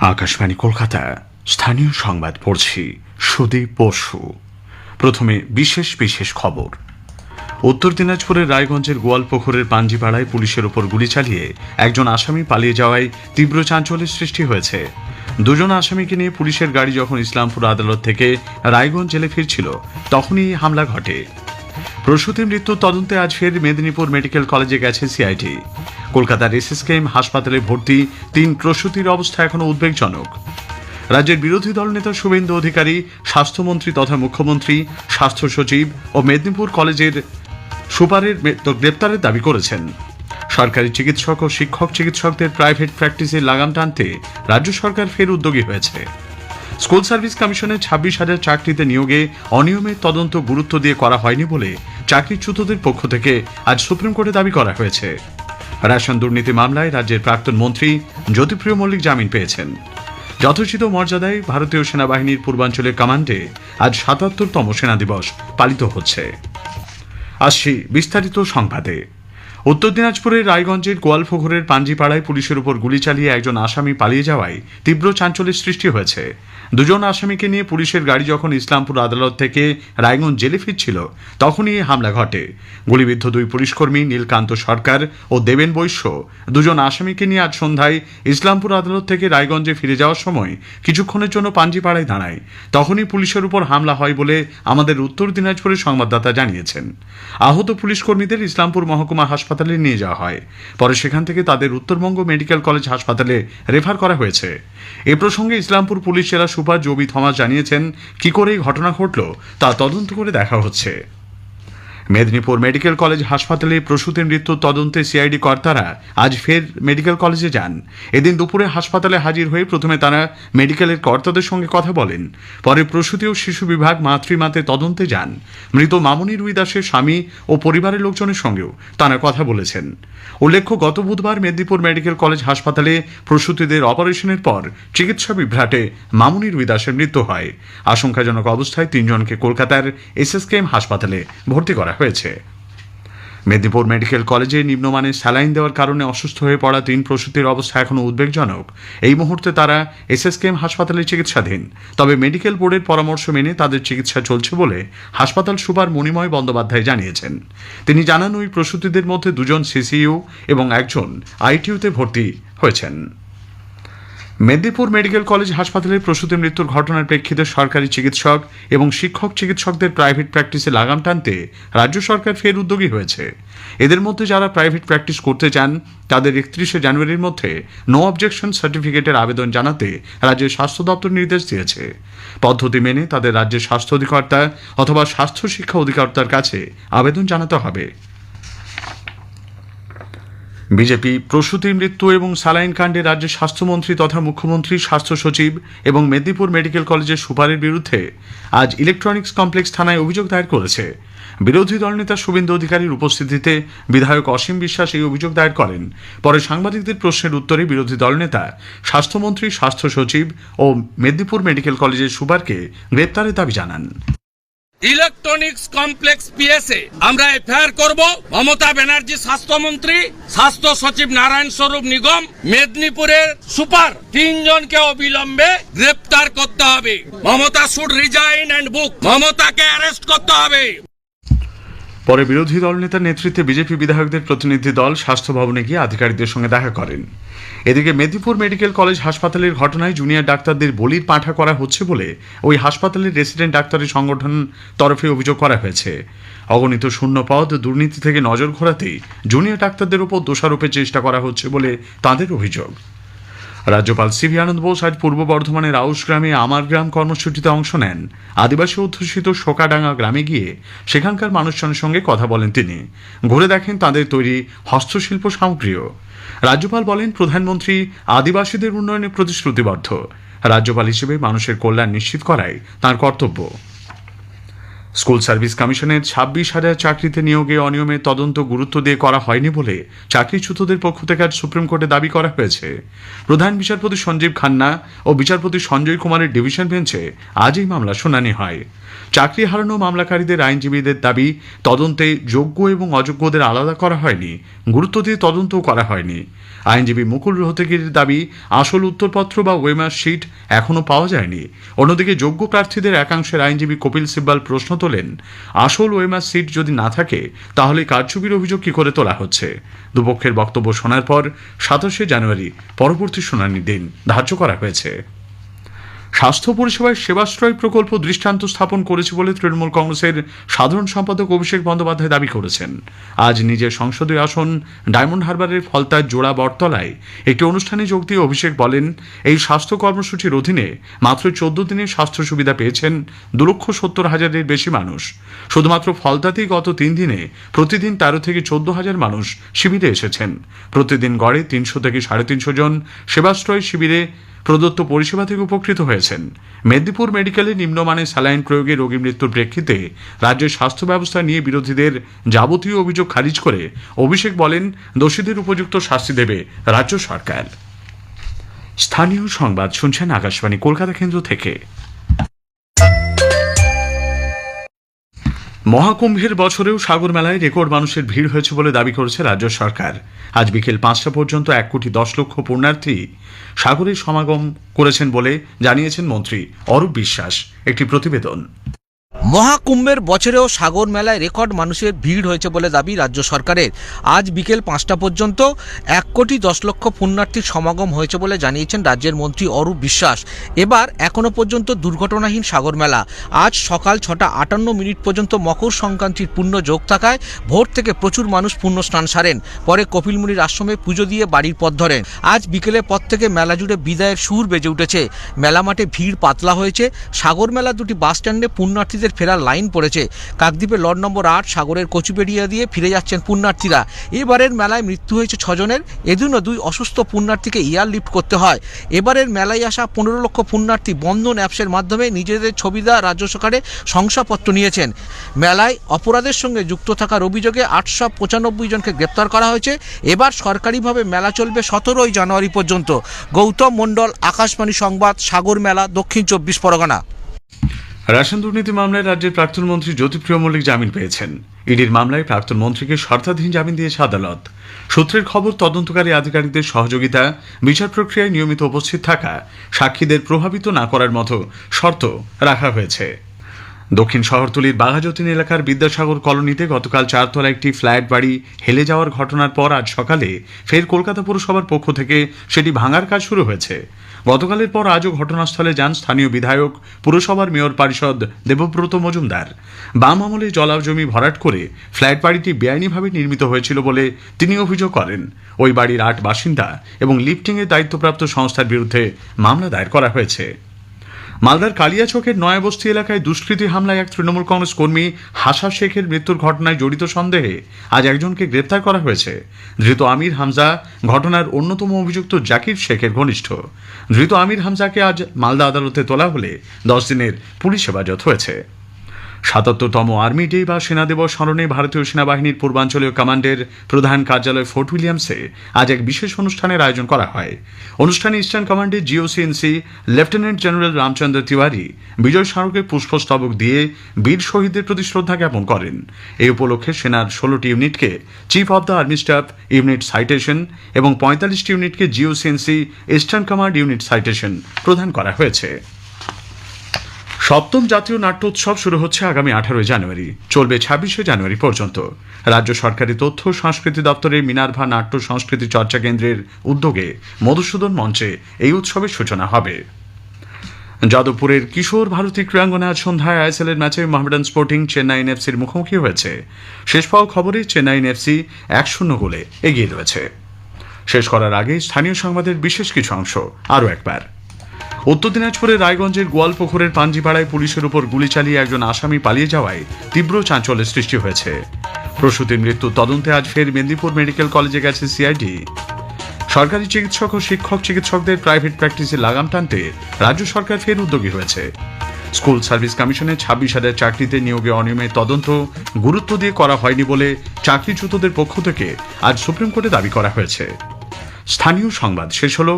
আকাশবাণী কলকাতা, স্থানীয় সংবাদ পড়ছি সুদীপ বসু। প্রথমে বিশেষ বিশেষ খবর। উত্তর দিনাজপুরের রায়গঞ্জের গোয়ালপুকুরের পাঞ্জিপাড়ায় পুলিশের ওপর গুলি চালিয়ে একজন আসামি পালিয়ে যাওয়ায় তীব্র চাঞ্চল্যের সৃষ্টি হয়েছে। দুজন আসামিকে নিয়ে পুলিশের গাড়ি যখন ইসলামপুর আদালত থেকে রায়গঞ্জ জেলে ফিরছিল, তখনই হামলা ঘটে। প্রসূতি মৃত্যুর তদন্তে আজ ফের মেদিনীপুর মেডিকেল কলেজে গেছে সিআইটি কলকাতার এসএসকেএম হাসপাতালে ভর্তি তিন প্রসূতির অবস্থা এখনও উদ্বেগজনক। রাজ্যের বিরোধী দল নেতা শুভেন্দু অধিকারী, স্বাস্থ্যমন্ত্রী তথা মুখ্যমন্ত্রী, স্বাস্থ্য সচিব ও মেদিনীপুর কলেজের সুপারের গ্রেপ্তারের দাবি করেছেন। সরকারি চিকিৎসক ও শিক্ষক চিকিৎসকদের প্রাইভেট প্র্যাকটিসে লাগাম টানতে রাজ্য সরকার ফের উদ্যোগী হয়েছে। স্কুল সার্ভিস কমিশনের ছাব্বিশ হাজার চাকরিতে নিয়োগে অনিয়মের তদন্ত গুরুত্ব দিয়ে করা হয়নি বলে চাকরিচ্যুতদের পক্ষ থেকে আজ সুপ্রিম কোর্টে দাবি করা হয়েছে। রেশন দুর্নীতি মামলায় রাজ্যের প্রাক্তন মন্ত্রী জ্যোতিপ্রিয় মল্লিক জামিন পেয়েছেন। যথোচিত মর্যাদায় ভারতীয় সেনাবাহিনীর পূর্বাঞ্চলের কমান্ডে আজ সাতাত্তরতম সেনা দিবস পালিত হচ্ছে। আসছি বিস্তারিত সংবাদে। উত্তর দিনাজপুরের রায়গঞ্জের গোয়ালফোঘরের পাঞ্জিপাড়ায় পুলিশের উপর গুলি চালিয়ে একজন আসামি পালিয়ে যাওয়ায় তীব্র চাঞ্চল্যের সৃষ্টি হয়েছে। দুজন আসামিকে নিয়ে পুলিশের গাড়ি যখন ইসলামপুর আদালত থেকে রায়গঞ্জ জেলে ফিরছিল, তখনই হামলা ঘটে। গুলিবিদ্ধ দুই পুলিশকর্মী নীলকান্ত সরকার ও দেবেন বৈশ্য দুজন আসামিকে নিয়ে আজ সন্ধ্যায় ইসলামপুর আদালত থেকে রায়গঞ্জে ফিরে যাওয়ার সময় কিছুক্ষণের জন্য পাঞ্জিপাড়ায় দাঁড়ায়। তখনই পুলিশের উপর হামলা হয় বলে আমাদের উত্তর দিনাজপুরের সংবাদদাতা জানিয়েছেন। আহত পুলিশ কর্মীদের ইসলামপুর মহকুমা হাসপাতালে নিয়ে যাওয়া হয়। পরে সেখান থেকে তাদের উত্তরবঙ্গ মেডিকেল কলেজ হাসপাতালে রেফার করা হয়েছে। এ প্রসঙ্গে ইসলামপুর পুলিশ জেলা সুপার জবি থমাস জানিয়েছেন, কি করে এই ঘটনা ঘটল তা তদন্ত করে দেখা হচ্ছে। মেদিনীপুর মেডিকেল কলেজ হাসপাতালে প্রসূতির মৃত্যুর তদন্তে সিআইডি কর্তারা আজ ফের মেডিকেল কলেজে যান। এদিন দুপুরে হাসপাতালে হাজির হয়ে প্রথমে তারা মেডিকেলের কর্তাদের সঙ্গে কথা বলেন। পরে প্রসূতি ও শিশু বিভাগ মাতৃমাতে তদন্তে যান। মৃত মামনি রুই দাসের স্বামী ও পরিবারের লোকজনের সঙ্গেও তারা কথা বলেছেন। উল্লেখ্য, গত বুধবার মেদিনীপুর মেডিকেল কলেজ হাসপাতালে প্রসূতিদের অপারেশনের পর চিকিৎসা বিভ্রাটে মামুনি রুই দাসের মৃত্যু হয়। আশঙ্কাজনক অবস্থায় তিনজনকে কলকাতার এসএসকেএম হাসপাতালে ভর্তি করা হয়েছে। মেদিনীপুর মেডিকেল কলেজে নিম্নমানের স্যালাইন দেওয়ার কারণে অসুস্থ হয়ে পড়া তিন প্রসূতির অবস্থা এখনও উদ্বেগজনক। এই মুহূর্তে তারা এসএসকেএম হাসপাতালে চিকিৎসাধীন। তবে মেডিকেল বোর্ডের পরামর্শ মেনে তাদের চিকিৎসা চলছে বলে হাসপাতাল সুপার মণিময় বন্দ্যোপাধ্যায় জানিয়েছেন। তিনি জানান, ওই প্রসূতিদের মধ্যে দুজন সিসিইউ এবং একজন আইটিইউতে ভর্তি হয়েছেন। মেদিনীপুর মেডিকেল কলেজ হাসপাতালে প্রসূতি মৃত্যুর ঘটনার প্রেক্ষিতে সরকারি চিকিৎসক এবং শিক্ষক চিকিৎসকদের প্রাইভেট প্র্যাকটিসে লাগাম টানতে রাজ্য সরকার ফের উদ্যোগী হয়েছে। এদের মধ্যে যারা প্রাইভেট প্র্যাকটিস করতে চান, তাদের একত্রিশে জানুয়ারির মধ্যে নো অবজেকশন সার্টিফিকেটের আবেদন জানাতে রাজ্যের স্বাস্থ্য দপ্তর নির্দেশ দিয়েছে। পদ্ধতি মেনে তাদের রাজ্যের স্বাস্থ্য অধিকর্তা অথবা স্বাস্থ্য শিক্ষা অধিকর্তার কাছে আবেদন জানাতে হবে। বিজেপি প্রসূতি মৃত্যু এবং সালাইন কাণ্ডে রাজ্যের স্বাস্থ্যমন্ত্রী তথা মুখ্যমন্ত্রী, স্বাস্থ্য সচিব এবং মেদিনীপুর মেডিকেল কলেজের সুপারের বিরুদ্ধে আজ ইলেকট্রনিক্স কমপ্লেক্স থানায় অভিযোগ দায়ের করেছে। বিরোধী দলনেতা শুভেন্দু অধিকারীর উপস্থিতিতে বিধায়ক অসীম বিশ্বাস এই অভিযোগ দায়ের করেন। পরে সাংবাদিকদের প্রশ্নের উত্তরে বিরোধী দলনেতা, স্বাস্থ্যমন্ত্রী, স্বাস্থ্য সচিব ও মেদিনীপুর মেডিকেল কলেজের সুপারকে গ্রেপ্তারের দাবি জানান। Electronics complex PSA. আমরা এফআইআর করব। মমতা ব্যানার্জি স্বাস্থ্যমন্ত্রী স্বাস্থ্য সচিব নারায়ণ স্বরূপ নিগম, মেদিনীপুরের সুপার। তিনজনকে অবিলম্বে গ্রেপ্তার করতে হবে। Mamata should resign and book মমতাকে অ্যারেস্ট করতে হবে। পরে বিরোধী দল নেতার নেতৃত্বে বিজেপি বিধায়কদের প্রতিনিধি দল স্বাস্থ্য ভবনে গিয়ে আধিকারিকদের সঙ্গে দেখা করেন। এদিকে মেদিনীপুর মেডিকেল কলেজ হাসপাতালের ঘটনায় জুনিয়র ডাক্তারদের বলির পাঠা করা হচ্ছে বলে ওই হাসপাতালের রেসিডেন্ট ডাক্তারের সংগঠন তরফে অভিযোগ করা হয়েছে। অগণিত শূন্য পদ দুর্নীতি থেকে নজর ঘোরাতেই জুনিয়র ডাক্তারদের উপর দোষারোপের চেষ্টা করা হচ্ছে বলে তাঁদের অভিযোগ। রাজ্যপাল সিভি আনন্দ বোস আজ পূর্ব বর্ধমানের আউশ গ্রামে আমার গ্রাম কর্মসূচিতে অংশ নেন। আদিবাসী অধ্যুষিত শোকাডাঙ্গা গ্রামে গিয়ে সেখানকার মানুষজনের সঙ্গে কথা বলেন তিনি। ঘুরে দেখেন তাদের তৈরি হস্তশিল্প সামগ্রীও। রাজ্যপাল বলেন, প্রধানমন্ত্রী আদিবাসীদের উন্নয়নে প্রতিশ্রুতিবদ্ধ। রাজ্যপাল হিসেবে মানুষের কল্যাণ নিশ্চিত করাই তার কর্তব্য। স্কুল সার্ভিস কমিশনের ছাব্বিশ হাজার চাকরিতে নিয়োগে অনিয়মের তদন্ত গুরুত্ব দিয়ে করা হয়নি বলে চাকরিচ্যুতদের পক্ষ থেকে আজ সুপ্রিম কোর্টে দাবি করা হয়েছে। প্রধান বিচারপতি সঞ্জীব খান্না ও বিচারপতি সঞ্জয় কুমারের ডিভিশন বেঞ্চে আজ এই মামলা শুনানি হয়। চাকরি হারানো মামলাকারীদের আইনজীবীদের দাবি, তদন্তে যোগ্য এবং অযোগ্যদের আলাদা করা হয়নি, গুরুত্ব দিয়ে তদন্তও করা হয়নি। আইনজীবী মুকুল রোহতগিরির দাবি, আসল উত্তরপত্র বা ওয়েমার শিট এখনও পাওয়া যায়নি। অন্যদিকে যোগ্য প্রার্থীদের একাংশের আইনজীবী কপিল সিব্বাল প্রশ্ন তোলেন। আসল ওয়েমার সিট যদি না থাকে, তাহলে কারচুপির অভিযোগ কি করে তোলা হচ্ছে? দুপক্ষের বক্তব্য শোনার পর সাতাশে জানুয়ারি পরবর্তী শুনানির দিন ধার্য করা হয়েছে। স্বাস্থ্য পরিষেবায় সেবাশ্রয় প্রকল্প দৃষ্টান্ত স্থাপন করেছে বলে তৃণমূল কংগ্রেসের সাধারণ সম্পাদক অভিষেক বন্দ্যোপাধ্যায় দাবি করেছেন। আজ নিজের সংসদীয় আসন ডায়মন্ড হারবারের ফলতার জোড়া বটতলায় একটি অনুষ্ঠানে যোগ দিয়ে অভিষেক বলেন, এই স্বাস্থ্য কর্মসূচির অধীনে মাত্র চোদ্দ দিনের স্বাস্থ্য সুবিধা পেয়েছেন দু লক্ষ সত্তর হাজারের বেশি মানুষ। শুধুমাত্র ফলতাতেই গত তিন দিনে প্রতিদিন তেরো থেকে চোদ্দ হাজার মানুষ শিবিরে এসেছেন। প্রতিদিন গড়ে তিনশো থেকে সাড়ে তিনশো জন সেবাশ্রয় শিবিরে প্রদত্ত পরিষেবা থেকে উপকৃত হয়েছেন। মেদিনীপুর মেডিকেলে নিম্নমানের স্যালাইন প্রয়োগে রোগী মৃত্যুর প্রেক্ষিতে রাজ্যের স্বাস্থ্য ব্যবস্থা নিয়ে বিরোধীদের যাবতীয় অভিযোগ খারিজ করে অভিষেক বলেন, দোষীদের উপযুক্ত শাস্তি দেবে রাজ্য সরকার। স্থানীয় সংবাদ শুনছেন আকাশবাণী, কলকাতা কেন্দ্র থেকে। মহাকুম্ভের বছরেও সাগর মেলায় রেকর্ড মানুষের ভিড় হয়েছে বলে দাবি করেছে রাজ্য সরকার। আজ বিকেল পাঁচটা পর্যন্ত এক কোটি দশ লক্ষ পূর্ণার্থী সাগরে সমাগম করেছেন বলে জানিয়েছেন মন্ত্রী অরূপ বিশ্বাস। একটি প্রতিবেদন। মহাকুম্ভের বছরেও সাগর মেলায় রেকর্ড মানুষের ভিড় হয়েছে বলে দাবি রাজ্য সরকারের। আজ বিকেল পাঁচটা পর্যন্ত এক কোটি দশ লক্ষ পুণ্যার্থীর সমাগম হয়েছে বলে জানিয়েছেন রাজ্যের মন্ত্রী অরূপ বিশ্বাস। এবার এখনও পর্যন্ত দুর্ঘটনাহীন সাগর মেলা। আজ সকাল ছটা আটান্ন মিনিট পর্যন্ত মকর সংক্রান্তির পুণ্য যোগ থাকায় ভোর থেকে প্রচুর মানুষ পুণ্য স্নান সারেন। পরে কপিলমুনির আশ্রমে পুজো দিয়ে বাড়ির পথ ধরেন। আজ বিকেলের পর থেকে মেলা জুড়ে বিদায়ের সুর বেজে উঠেছে। মেলা মাঠে ভিড় পাতলা হয়েছে। সাগর মেলা দুটি বাস স্ট্যান্ডে পুণ্যার্থীদের ফেরার লাইন পড়েছে। কাকদ্বীপে লট নম্বর আট সাগরের কচুপেডিয়া দিয়ে ফিরে যাচ্ছেন পুণ্যার্থীরা। এবারের মেলায় মৃত্যু হয়েছে ছজনের। এদিনও দুই অসুস্থ পুণ্যার্থীকে এয়ার লিফট করতে হয়। এবারের মেলায় আসা পনেরো লক্ষ পুণ্যার্থী বন্ধন অ্যাপসের মাধ্যমে নিজেদের ছবি দেওয়া রাজ্য সরকারে শংসাপত্র নিয়েছেন। মেলায় অপরাধের সঙ্গে যুক্ত থাকার অভিযোগে আটশো পঁচানব্বই জনকে গ্রেপ্তার করা হয়েছে। এবার সরকারিভাবে মেলা চলবে সতেরোই জানুয়ারি পর্যন্ত। গৌতম মণ্ডল, আকাশবাণী সংবাদ, সাগর মেলা, দক্ষিণ চব্বিশ পরগনা। রেশন দুর্নীতি মামলায় রাজ্যের প্রাক্তন মন্ত্রী জ্যোতিপ্রিয় মল্লিক জামিন পেয়েছেন। ইডির মামলায় প্রাক্তন মন্ত্রীকে শর্তাধীন জামিন দিয়েছে আদালত। সূত্রের খবর, তদন্তকারী আধিকারিকদের সহযোগিতা, বিচার প্রক্রিয়ায় নিয়মিত উপস্থিত থাকা, সাক্ষীদের প্রভাবিত না করার মতো শর্ত রাখা হয়েছে। দক্ষিণ শহরতলির বাঘাযতীন এলাকার বিদ্যাসাগর কলোনিতে গতকাল চারতলা একটি ফ্ল্যাট বাড়ি হেলে যাওয়ার ঘটনার পর আজ সকালে ফের কলকাতা পুরসভার পক্ষ থেকে সেটি ভাঙার কাজ শুরু হয়েছে। গতকালের পর আজও ঘটনাস্থলে যান স্থানীয় বিধায়ক, পুরসভার মেয়র পরিষদ দেবব্রত মজুমদার। বাম আমলে জলাও জমি ভরাট করে ফ্ল্যাট বাড়িটি বেআইনিভাবে নির্মিত হয়েছিল বলে তিনি অভিযোগ করেন। ওই বাড়ির আট বাসিন্দা এবং লিফটিংয়ের দায়িত্বপ্রাপ্ত সংস্থার বিরুদ্ধে মামলা দায়ের করা হয়েছে। মালদার কালিয়াচকের নয়াবস্তি এলাকায় দুষ্কৃতী হামলায় এক তৃণমূল কংগ্রেস কর্মী হাসা শেখের মৃত্যুর ঘটনায় জড়িত সন্দেহে আজ একজনকে গ্রেপ্তার করা হয়েছে। ধৃত আমির হামজা ঘটনার অন্যতম অভিযুক্ত জাকির শেখের ঘনিষ্ঠ। ধৃত আমির হামজাকে আজ মালদা আদালতে তোলা হলে দশ দিনের পুলিশ হেফাজত হয়েছে। সাতাত্তরতম আর্মি ডে বা সেনা দিবস স্মরণে ভারতীয় সেনাবাহিনীর পূর্বাঞ্চলীয় কমান্ডের প্রধান কার্যালয় ফোর্ট উইলিয়ামসে আজ এক বিশেষ অনুষ্ঠানের আয়োজন করা হয়। অনুষ্ঠানে ইস্টার্ন কমান্ডের GOC in C lieutenant general Ramchandra Tiwari, বিজয় স্মারকে পুষ্পস্তবক দিয়ে বীর শহীদদের প্রতি শ্রদ্ধা জ্ঞাপন করেন। এই উপলক্ষে সেনার ষোলোটি ইউনিটকে chief of the army staff unit citation এবং পঁয়তাল্লিশটি ইউনিটকে GOC in C eastern command unit citation প্রদান করা হয়েছে। সপ্তম জাতীয় নাট্য উৎসব শুরু হচ্ছে আগামী আঠারোই জানুয়ারি। চলবে ছাব্বিশে জানুয়ারি পর্যন্ত। রাজ্য সরকারি তথ্য সংস্কৃতি দপ্তরের মিনারভা নাট্য সংস্কৃতি চর্চা কেন্দ্রের উদ্যোগে মধুসূদন মঞ্চে এই উৎসবের সূচনা হবে। যাদবপুরের কিশোর ভারতী ক্রীড়াঙ্গনে আজ সন্ধ্যায় আইএসএল এর ম্যাচে মোহামেডান স্পোর্টিং চেন্নাই এফসির মুখোমুখি হয়েছে। শেষ পাওয়া খবরে চেন্নাই এফসি এক শূন্য গোলে এগিয়ে রয়েছে। শেষ করার আগে স্থানীয় সংবাদের বিশেষ কিছু অংশ আরও একবার। উত্তর দিনাজপুরের রায়গঞ্জের গোয়ালপুকুরের পাঞ্জিপাড়ায় পুলিশের উপর গুলি চালিয়ে একজন আসামি পালিয়ে যাওয়ায় তীব্র চাঞ্চল্যের সৃষ্টি হয়েছে। প্রসূতির মৃত্যুর তদন্তে আজ ফের মেদিনীপুর মেডিকেল কলেজে গেছে সিআইডি। সরকারি চিকিৎসক ও শিক্ষক চিকিৎসকদের প্রাইভেট প্র্যাকটিসে লাগাম টানতে রাজ্য সরকার ফের উদ্যোগী হয়েছে। স্কুল সার্ভিস কমিশনে ছাব্বিশ হাজার চাকরিতে নিয়োগে অনিয়মের তদন্ত গুরুত্ব দিয়ে করা হয়নি বলে চাকরিচ্যুতদের পক্ষ থেকে আজ সুপ্রিম কোর্টে দাবি করা হয়েছে। স্থানীয় সংবাদ শেষ হলো।